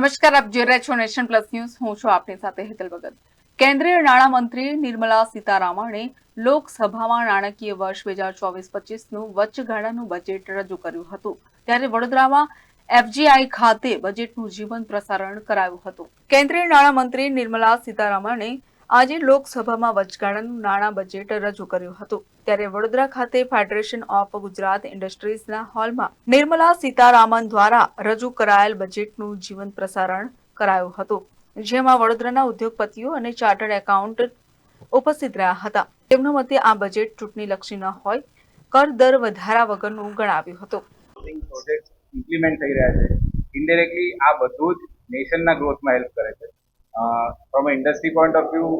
નમસ્કાર, આપ જોઈ રહ્યા છો નેશન પ્લસ ન્યૂઝ. હું છું આપની સાથે હેતલ ભગત. કેન્દ્રીય નાણામંત્રી નિર્મલા સીતારામણે લોકસભામાં નાણાકીય વર્ષ બે હજાર ચોવીસ પચીસનું વચગાળાનું બજેટ રજૂ કર્યું હતું. ત્યારે વડોદરામાં એફજીઆઈ ખાતે બજેટનું જીવંત પ્રસારણ કરાયું હતું. કેન્દ્રીય નાણામંત્રી નિર્મલા સીતારામણે આજે લોકસભામાં વચગાળાનું નાણાં બજેટ રજૂ કર્યું હતું. ત્યારે વડોદરા ખાતે ફેડરેશન ઓફ ગુજરાત ઇન્ડસ્ટ્રીઝના હોલમાં નિર્મલા સીતારામન દ્વારા રજૂ કરાયેલ બજેટનું જીવંત પ્રસારણ કરાયું હતું. જેમાં વડોદરાના ઉદ્યોગપતિઓ અને ચાર્ટર્ડ એકાઉન્ટન્ટ ઉપસ્થિત રહ્યા હતા. તેમના મતે આ બજેટ ચૂંટણીલક્ષી ન હોય, કર દર વધારા વગરનું ગણાવ્યું હતું. ઇમ્પ્લિમેન્ટ થઈ રહ્યા છે. ઇન્ડિરેક્ટલી આ બધું જ નેશનના ગ્રોથમાં હેલ્પ કરે છે. From industry point of view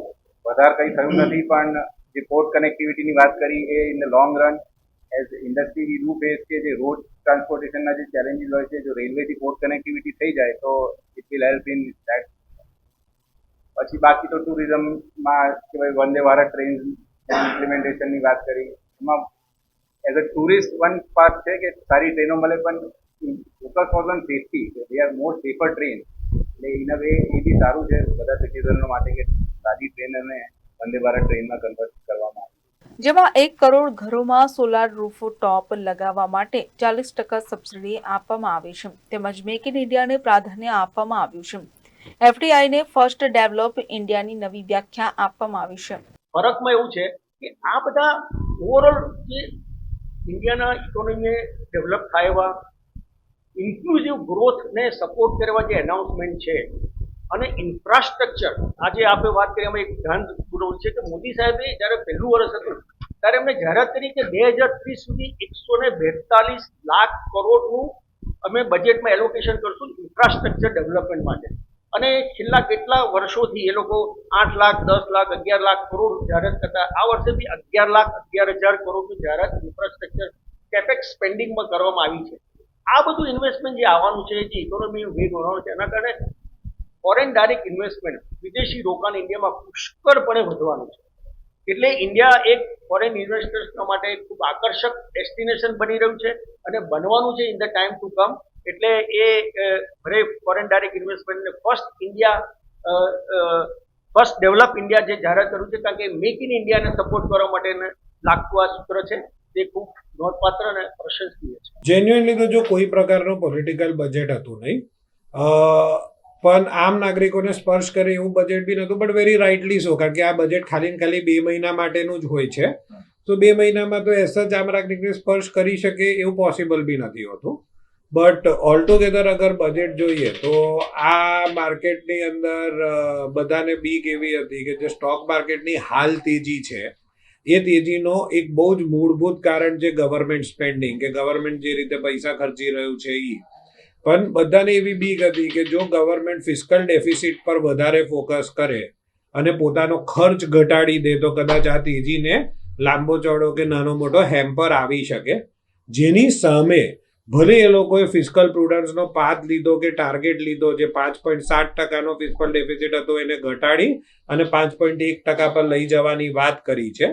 વધારે કંઈ થયું નથી પણ જે પોર્ટ કનેક્ટિવિટીની વાત કરી એ in the long run as industry do face કે જે રોડ ટ્રાન્સપોર્ટેશનના જે ચેલેન્જીસ હોય છે જો રેલવેથી પોર્ટ કનેક્ટિવિટી થઈ જાય તો it will help in that પછી બાકી તો ટુરિઝમમાં કે ભાઈ વંદે ભારત ટ્રેન ઇમ્પ્લિમેન્ટેશનની વાત કરી. એમાં as a tourist one part છે કે સારી ટ્રેનો મળે પણ focus was on safety they are more safer train એટલે એના વે એ બી સારું છે. બધા સિટીઝનો માટે કે સારી ટ્રેન અને વંદે ભારત ટ્રેનમાં કન્વર્ટ કરવામાં આવી જેમાં એક કરોડ ઘરોમાં સોલાર રૂફ ટોપ લગાવવા માટે ચાલીસ ટકા સબસિડી આપવામાં આવી છે. તેમજ મેક ઇન ઇન્ડિયાને પ્રાધાન્ય આપવામાં આવ્યું છે. એફડીઆઈને ફર્સ્ટ ડેવલપ ઇન્ડિયાની નવી વ્યાખ્યા આપવામાં આવી છે. ફરકમાં એવું છે કે આ બધા ઓવરઓલ જે ઇન્ડિયાના ઇકોનોમીને ડેવલપ થાય એવા ઇન્ક્લુઝિવ ગ્રોથને સપોર્ટ કરવા જે એનાઉન્સમેન્ટ છે. અને ઇન્ફ્રાસ્ટ્રક્ચર આજે આપણે વાત કરીએ એમાં એક ધ્યાન પૂરવું છે કે મોદી સાહેબે જ્યારે પહેલું વર્ષ હતું, ત્યારે અમે જાહેરાત કરી કે બે હજાર ત્રીસ સુધી એકસો ને બેતાલીસ લાખ કરોડનું અમે બજેટમાં એલોકેશન કરશું ઇન્ફ્રાસ્ટ્રક્ચર ડેવલપમેન્ટ માટે. અને છેલ્લા કેટલા વર્ષોથી એ લોકો આઠ લાખ, દસ લાખ, અગિયાર લાખ કરોડ જાહેરાત કરતા, આ વર્ષે બી અગિયાર લાખ, અગિયાર હજાર કરોડની જાહેરાત ઇન્ફ્રાસ્ટ્રક્ચર કેપેક્સ સ્પેન્ડિંગમાં કરવામાં આવી છે. આ બધું ઇન્વેસ્ટમેન્ટ જે આવવાનું છે, જે ઇકોનોમી વેગ વધવાનો છે, એના કારણે ફોરેન ડાયરેક્ટ ઇન્વેસ્ટમેન્ટ વિદેશી રોકાણ ઇન્ડિયામાં પુષ્કળપણે વધવાનું છે. એટલે ઇન્ડિયા એક ફોરેન ઇન્વેસ્ટર્સના માટે ખૂબ આકર્ષક ડેસ્ટિનેશન બની રહ્યું છે અને બનવાનું છે in the time to come એટલે એ ભલે foreign direct ઇન્વેસ્ટમેન્ટને first India first develop India જે જાહેરાત કર્યું છે, કારણ કે મેક ઇન ઇન્ડિયાને સપોર્ટ કરવા માટે લાગતું આ સૂત્ર છે. તે ખૂબ નોંધપાત્ર અને પ્રશંસનીય છે. જેન્યુઅનલી તો જો કોઈ પ્રકારનું પોલિટિકલ બજેટ હતું નહીં પણ આમ નાગરિકોને સ્પર્શ કરે એવું બજેટ બી નહોતું બટ વેરી રાઇટલી સો કારણ કે આ બજેટ ખાલી ખાલી બે મહિના માટેનું જ હોય છે. તો બે મહિનામાં તો એસ જ આમ નાગરિકને સ્પર્શ કરી શકે એવું પોસિબલ બી નથી હોતું. બટ ઓલ ટુગેધર અગર બજેટ જોઈએ તો આ માર્કેટની અંદર બધાને બીક એવી હતી કે જે સ્ટોક માર્કેટની હાલ તેજી છે એ તેજીનો એક બહુ જ મૂળભૂત કારણ છે ગવર્મેન્ટ સ્પેન્ડિંગ કે ગવર્મેન્ટ જે રીતે પૈસા ખર્ચી રહ્યું છે એ પણ બધાને એવી બીક હતી કે જો ગવર્મેન્ટ ફિસ્કલ ડેફિસિટ પર વધારે ફોકસ કરે અને પોતાનો ખર્ચ ઘટાડી દે તો કદાચ આ તેજીને લાંબો ચોડો કે નાનો મોટો હેમ્પર આવી શકે. જેની સામે ભલે એ લોકોએ ફિસ્કલ પ્રુડન્સનો પાથ લીધો કે ટાર્ગેટ લીધો જે પાંચ પોઈન્ટ સાત ટકાનો ફિસ્કલ ડેફિસિટ હતો એને ઘટાડી અને પાંચ પોઈન્ટ એક ટકા પર લઈ જવાની વાત કરી છે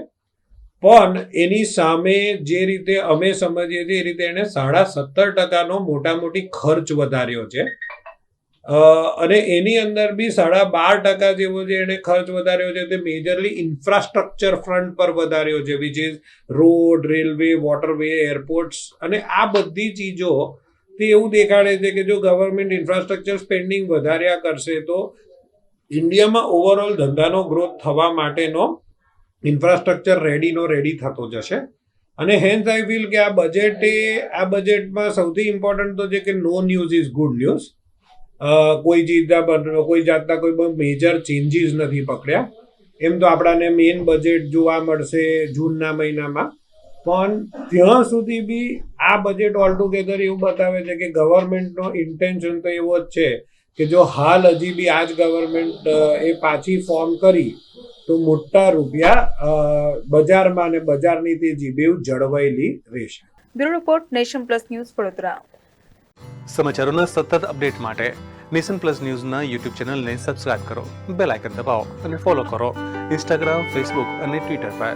પણ એની સામે જે રીતે અમે સમજીએ છીએ, એ રીતે એણે સાડા સત્તર ટકાનો મોટા મોટી ખર્ચ વધાર્યો છે. અને એની અંદર બી સાડા બાર ટકા જેવો જે એણે ખર્ચ વધાર્યો છે, તે મેજરલી ઇન્ફ્રાસ્ટ્રક્ચર ફ્રન્ટ પર વધાર્યો છે which is road railway waterway airports અને આ બધી ચીજો તે એવું દેખાડે છે કે જો ગવર્મેન્ટ ઇન્ફ્રાસ્ટ્રક્ચર સ્પેન્ડિંગ વધાર્યા કરશે તો ઇન્ડિયામાં ઓવરઓલ ધંધાનો ગ્રોથ થવા માટેનો ઇન્ફ્રાસ્ટ્રક્ચર રેડીનો રેડી થતો જશે. અને હેન્સ આઈ ફીલ કે આ બજેટ આ બજેટમાં સૌથી ઇમ્પોર્ટન્ટ તો છે કે no news is good news કોઈ ચીજના કોઈ જાતના કોઈ મેજર ચેન્જીસ નથી પકડ્યા. એમ તો આપણાને મેઇન બજેટ જોવા મળશે જૂનના મહિનામાં. પણ ત્યાં સુધી બી આ બજેટ ઓલ ટુગેધર એવું બતાવે છે કે ગવર્મેન્ટનો ઇન્ટેન્શન તો એવો જ છે કે જો હાલ હજી બી આ જ ગવર્મેન્ટ એ પાછી ફોર્મ કરી તો મોટા રૂપિયા બજારમાં અને બજારની તે બેવ જળવાયેલી રહેશે. Bureau report nation plus news Vadodara. સમાચારોના સતત અપડેટ માટે નેશન પ્લસ ન્યૂઝના યુટ્યુબ ચેનલને સબસ્ક્રાઇબ કરો બેલ આઇકન દબાવો અને ફોલો કરો. ઇન્સ્ટાગ્રામ ફેસબુક અને ટ્વિટર પર.